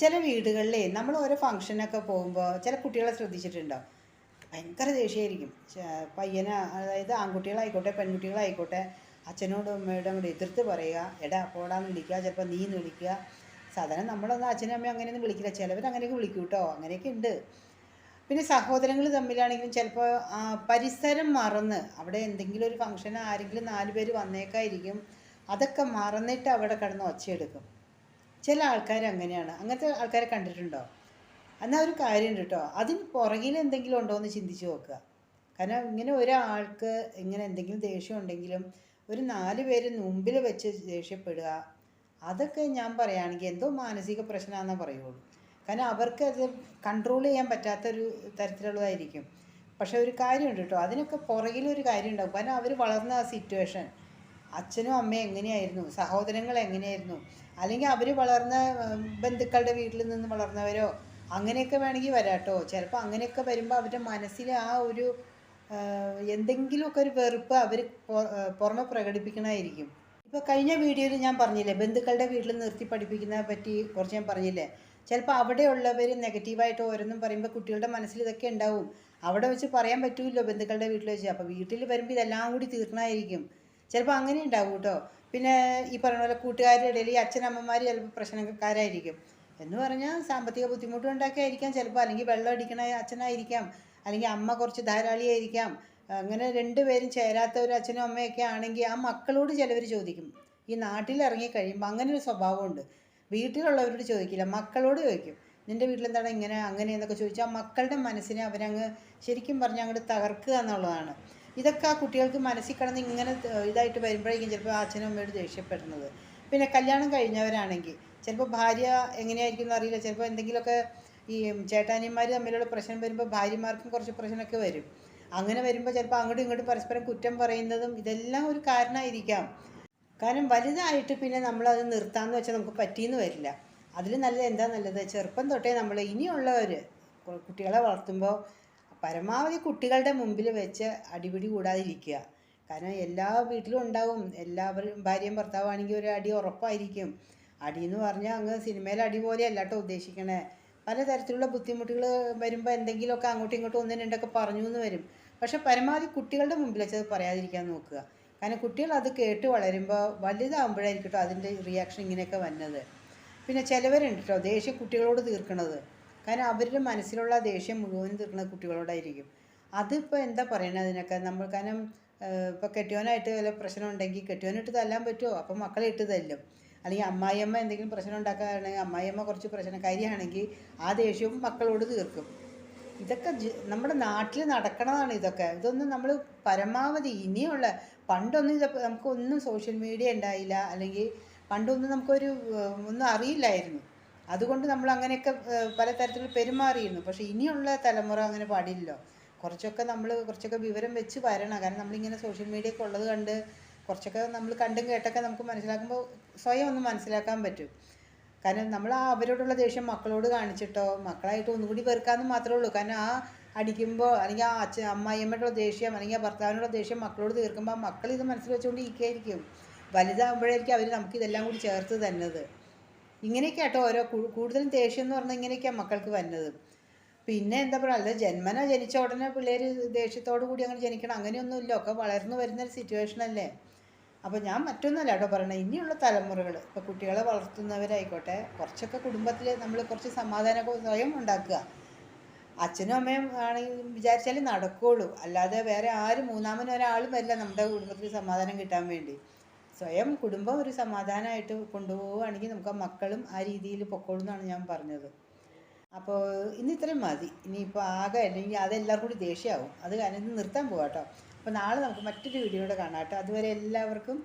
ചില വീടുകളിൽ നമ്മൾ ഓരോ ഫംഗ്ഷനൊക്കെ പോകുമ്പോൾ ചില കുട്ടികളെ ശ്രദ്ധിച്ചിട്ടുണ്ടോ? ഭയങ്കര ദേഷ്യമായിരിക്കും പയ്യനെ അതായത് ആൺകുട്ടികളായിക്കോട്ടെ പെൺകുട്ടികളായിക്കോട്ടെ അച്ഛനോടും അമ്മയോടും കൂടി എതിർത്ത് പറയുക എടാ പോടാന്ന് വിളിക്കുക ചിലപ്പോൾ നീന്ന് വിളിക്കുക. സാധാരണ നമ്മളൊന്നും അച്ഛനും അമ്മയും അങ്ങനെയൊന്നും വിളിക്കില്ല. ചിലവർ അങ്ങനെയൊക്കെ വിളിക്കും കേട്ടോ. അങ്ങനെയൊക്കെ ഉണ്ട്. പിന്നെ സഹോദരങ്ങൾ തമ്മിലാണെങ്കിലും ചിലപ്പോൾ പരിസരം മറന്ന് അവിടെ എന്തെങ്കിലും ഒരു ഫംഗ്ഷൻ ആരെങ്കിലും നാല് പേര് വന്നേക്കായിരിക്കും. അതൊക്കെ മറന്നിട്ട് അവിടെ കിടന്ന് ഒച്ചയെടുക്കും. ചില ആൾക്കാർ അങ്ങനെയാണ്. അങ്ങനത്തെ ആൾക്കാരെ കണ്ടിട്ടുണ്ടോ? എന്നാൽ ഒരു കാര്യമുണ്ട് കേട്ടോ അതിന് പുറകിൽ എന്തെങ്കിലും ഉണ്ടോ എന്ന് ചിന്തിച്ച് നോക്കുക. കാരണം ഇങ്ങനെ ഒരാൾക്ക് ഇങ്ങനെ എന്തെങ്കിലും ദേഷ്യം ഉണ്ടെങ്കിലും ഒരു നാല് പേര് മുമ്പിൽ വെച്ച് ദേഷ്യപ്പെടുക അതൊക്കെ ഞാൻ പറയുകയാണെങ്കിൽ എന്തോ മാനസിക പ്രശ്നമാണെന്നേ പറയുള്ളൂ. കാരണം അവർക്ക് അത് കൺട്രോൾ ചെയ്യാൻ പറ്റാത്തൊരു തരത്തിലുള്ളതായിരിക്കും. പക്ഷേ ഒരു കാര്യമുണ്ട് കേട്ടോ അതിനൊക്കെ പുറകിലൊരു കാര്യം ഉണ്ടാകും കാരണം അവർ വളർന്ന ആ സിറ്റുവേഷൻ അച്ഛനും അമ്മയും എങ്ങനെയായിരുന്നു? സഹോദരങ്ങൾ എങ്ങനെയായിരുന്നു? അല്ലെങ്കിൽ അവർ വളർന്ന ബന്ധുക്കളുടെ വീട്ടിൽ നിന്ന് വളർന്നവരോ അങ്ങനെയൊക്കെ വേണമെങ്കിൽ വരാട്ടോ. ചിലപ്പോൾ അങ്ങനെയൊക്കെ വരുമ്പോൾ അവരുടെ മനസ്സിൽ ആ ഒരു എന്തെങ്കിലുമൊക്കെ ഒരു വെറുപ്പ് അവർ പുറമെ പ്രകടിപ്പിക്കണമായിരിക്കും. ഇപ്പോൾ കഴിഞ്ഞ വീഡിയോയിൽ ഞാൻ പറഞ്ഞില്ലേ ബന്ധുക്കളുടെ വീട്ടിൽ നിർത്തി പഠിപ്പിക്കുന്നതിനെ പറ്റി കുറച്ച് ഞാൻ പറഞ്ഞില്ലേ? ചിലപ്പോൾ അവിടെയുള്ളവർ നെഗറ്റീവായിട്ട് ഓരോന്നും പറയുമ്പോൾ കുട്ടികളുടെ മനസ്സിൽ ഇതൊക്കെ ഉണ്ടാവും. അവിടെ വെച്ച് പറയാൻ പറ്റില്ലല്ലോ ബന്ധുക്കളുടെ വീട്ടിൽ വെച്ച്. അപ്പോൾ വീട്ടിൽ വരുമ്പോൾ ഇതെല്ലാം കൂടി തീർക്കണമായിരിക്കും. ചിലപ്പോൾ അങ്ങനെ ഉണ്ടാവും കേട്ടോ. പിന്നെ ഈ പറഞ്ഞ പോലെ കൂട്ടുകാരുടെ ഇടയിൽ ഈ അച്ഛനമ്മമാർ ചിലപ്പോൾ പ്രശ്നക്കാരായിരിക്കും. എന്ന് പറഞ്ഞാൽ സാമ്പത്തിക ബുദ്ധിമുട്ട് ഉണ്ടാക്കിയായിരിക്കാം. ചിലപ്പോൾ അല്ലെങ്കിൽ വെള്ളം അടിക്കണ അച്ഛനായിരിക്കാം. അല്ലെങ്കിൽ അമ്മ കുറച്ച് ധാരാളിയായിരിക്കാം. അങ്ങനെ രണ്ടുപേരും ചേരാത്ത ഒരു അച്ഛനും അമ്മയൊക്കെ ആണെങ്കിൽ ആ മക്കളോട് ചിലവർ ചോദിക്കും. ഈ നാട്ടിൽ ഇറങ്ങി കഴിയുമ്പോൾ അങ്ങനെ ഒരു സ്വഭാവമുണ്ട്. വീട്ടിലുള്ളവരോട് ചോദിക്കില്ല. മക്കളോട് ചോദിക്കും. നിന്റെ വീട്ടിലെന്താണ് ഇങ്ങനെ അങ്ങനെ എന്നൊക്കെ ചോദിച്ചാൽ മക്കളുടെ മനസ്സിനെ അവരങ്ങ് ശരിക്കും പറഞ്ഞാൽ അങ്ങോട്ട് തകർക്കുക എന്നുള്ളതാണ്. ഇതൊക്കെ ആ കുട്ടികൾക്ക് മനസ്സിൽ കിടന്ന് ഇങ്ങനെ ഇതായിട്ട് വരുമ്പോഴേക്കും ചിലപ്പോൾ അച്ഛനും അമ്മയോട് ദേഷ്യപ്പെടുന്നത്. പിന്നെ കല്യാണം കഴിഞ്ഞവരാണെങ്കിൽ ചിലപ്പോൾ ഭാര്യ എങ്ങനെയായിരിക്കും എന്നറിയില്ല ചിലപ്പോൾ എന്തെങ്കിലുമൊക്കെ ഈ ചേട്ടാനിമാർ തമ്മിലുള്ള പ്രശ്നം വരുമ്പോൾ ഭാര്യമാർക്കും കുറച്ച് പ്രശ്നമൊക്കെ വരും. അങ്ങനെ വരുമ്പോൾ ചിലപ്പോൾ അങ്ങോട്ടും ഇങ്ങോട്ടും പരസ്പരം കുറ്റം പറയുന്നതും ഇതെല്ലാം ഒരു കാരണമായിരിക്കാം. കാരണം വലുതായിട്ട് പിന്നെ നമ്മളത് നിർത്താമെന്ന് വെച്ചാൽ നമുക്ക് പറ്റിയെന്ന് വരില്ല. അതിൽ നല്ലത് എന്താ നല്ലത്? ചെറുപ്പം തൊട്ടേ നമ്മൾ ഇനിയുള്ളവർ കുട്ടികളെ വളർത്തുമ്പോൾ പരമാവധി കുട്ടികളുടെ മുമ്പിൽ വെച്ച് അടിപിടി കൂടാതിരിക്കുക. കാരണം എല്ലാ വീട്ടിലും ഉണ്ടാവും. എല്ലാവരും ഭാര്യയും ഭർത്താവാണെങ്കിൽ ഒരു അടി ഉറപ്പായിരിക്കും. അടി എന്ന് പറഞ്ഞാൽ അങ്ങ് സിനിമയിലെ അടി പോലെയല്ല കേട്ടോ ഉദ്ദേശിക്കണേ. പലതരത്തിലുള്ള ബുദ്ധിമുട്ടുകൾ വരുമ്പോൾ എന്തെങ്കിലുമൊക്കെ അങ്ങോട്ടും ഇങ്ങോട്ടും ഒന്നും രണ്ടൊക്കെ പറഞ്ഞു എന്ന് വരും. പക്ഷെ പരമാവധി കുട്ടികളുടെ മുമ്പിൽ വെച്ച് അത് പറയാതിരിക്കാൻ നോക്കുക. കാരണം കുട്ടികൾ അത് കേട്ട് വളരുമ്പോൾ വലുതാകുമ്പോഴായിരിക്കും കേട്ടോ അതിന്റെ റിയാക്ഷൻ ഇങ്ങനെയൊക്കെ വന്നത്. പിന്നെ ചിലവരുണ്ട് കേട്ടോ ദേഷ്യം കുട്ടികളോട് തീർക്കണത്. കാരണം അവരുടെ മനസ്സിലുള്ള ദേഷ്യം മുഴുവനും തീർക്കുന്നത് കുട്ടികളോടായിരിക്കും. അതിപ്പോൾ എന്താ പറയണത് അതിനൊക്കെ? നമ്മൾ കാരണം ഇപ്പോൾ കെട്ടിയോനായിട്ട് വല്ല പ്രശ്നം ഉണ്ടെങ്കിൽ കെട്ടിയോനിട്ട് തല്ലാൻ പറ്റുമോ അപ്പോൾ മക്കളെ ഇട്ട് തല്ലും. അല്ലെങ്കിൽ അമ്മായിയമ്മ എന്തെങ്കിലും പ്രശ്നം ഉണ്ടാക്കുകയാണെങ്കിൽ അമ്മായിയമ്മ കുറച്ച് പ്രശ്നക്കാരിയാണെങ്കിൽ ആ ദേഷ്യവും മക്കളോട് തീർക്കും. ഇതൊക്കെ നമ്മുടെ നാട്ടിൽ നടക്കണതാണ് ഇതൊക്കെ. ഇതൊന്നും നമ്മൾ പരമാവധി ഇനിയുള്ള പണ്ടൊന്നും ഇത് നമുക്കൊന്നും സോഷ്യൽ മീഡിയ ഉണ്ടായില്ല. അല്ലെങ്കിൽ പണ്ടൊന്നും നമുക്കൊരു ഒന്നും അറിയില്ലായിരുന്നു. അതുകൊണ്ട് നമ്മൾ അങ്ങനെയൊക്കെ പല പലതരത്തിൽ പെരുമാറിയിരുന്നു. പക്ഷെ ഇനിയുള്ള തലമുറ അങ്ങനെ പാടില്ലല്ലോ. കുറച്ചൊക്കെ നമ്മൾ കുറച്ചൊക്കെ വിവരം വെച്ച് വരണം. കാരണം നമ്മളിങ്ങനെ സോഷ്യൽ മീഡിയ ഒക്കെ ഉള്ളത് കണ്ട് കുറച്ചൊക്കെ നമ്മൾ കണ്ടും കേട്ടൊക്കെ നമുക്ക് മനസ്സിലാക്കുമ്പോൾ സ്വയം ഒന്ന് മനസ്സിലാക്കാൻ പറ്റും. കാരണം നമ്മൾ ആ അവരോടുള്ള ദേഷ്യം മക്കളോട് കാണിച്ചിട്ടോ മക്കളായിട്ട് ഒന്നുകൂടി വെറുക്കാന്ന് മാത്രമേ ഉള്ളൂ. കാരണം ആ അടിക്കുമ്പോൾ അല്ലെങ്കിൽ ആ അച്ഛൻ അമ്മായിയമ്മയുടെ ദേഷ്യം അല്ലെങ്കിൽ ആ ഭർത്താവിനുള്ള ദേഷ്യം മക്കളോട് തീർക്കുമ്പോൾ മക്കൾ ഇത് മനസ്സിൽ വെച്ചുകൊണ്ട് ഇരിക്കുകയായിരിക്കും. വലുതാകുമ്പോഴായിരിക്കും അവർ നമുക്ക് ഇതെല്ലാം കൂടി ചേർത്ത് തന്നത്. ഇങ്ങനെയൊക്കെ കേട്ടോ ഓരോ കൂടുതലും ദേഷ്യം എന്ന് പറഞ്ഞാൽ ഇങ്ങനെയൊക്കെയാണ് മക്കൾക്ക് വരുന്നത്. പിന്നെ എന്താ പറയുക അല്ല ജന്മന ജനിച്ച ഉടനെ പിള്ളേർ ദേഷ്യത്തോടു കൂടി അങ്ങനെ ജനിക്കണം അങ്ങനെയൊന്നുമില്ല. ഒക്കെ വളർന്നു വരുന്ന ഒരു സിറ്റുവേഷൻ അല്ലേ? അപ്പോൾ ഞാൻ മറ്റൊന്നല്ല കേട്ടോ പറയണത് ഇനിയുള്ള തലമുറകൾ ഇപ്പോൾ കുട്ടികളെ വളർത്തുന്നവരായിക്കോട്ടെ കുറച്ചൊക്കെ കുടുംബത്തിൽ നമ്മൾ കുറച്ച് സമാധാനമൊക്കെ സ്വയം ഉണ്ടാക്കുക. അച്ഛനും അമ്മയും ആണെങ്കിൽ വിചാരിച്ചാലേ നടക്കുകയുള്ളൂ അല്ലാതെ വേറെ ആരും മൂന്നാമൻ ഒരാളും വരില്ല നമ്മുടെ കുടുംബത്തിൽ സമാധാനം കിട്ടാൻ വേണ്ടി. സ്വയം കുടുംബം ഒരു സമാധാനമായിട്ട് കൊണ്ടുപോവുകയാണെങ്കിൽ നമുക്ക് ആ മക്കളും ആ രീതിയിൽ പൊക്കോളും എന്നാണ് ഞാൻ പറഞ്ഞത്. അപ്പോൾ ഇന്ന് ഇത്രയും മതി. ഇനിയിപ്പോൾ ആകെ അല്ലെങ്കിൽ അതെല്ലാവർക്കും കൂടി ദേഷ്യമാവും അത് കാരണം ഇത് നിർത്താൻ പോവാട്ടോ അപ്പോൾ നാളെ നമുക്ക് മറ്റൊരു വീഡിയോയുടെ കാണാം കേട്ടോ. അതുവരെ എല്ലാവർക്കും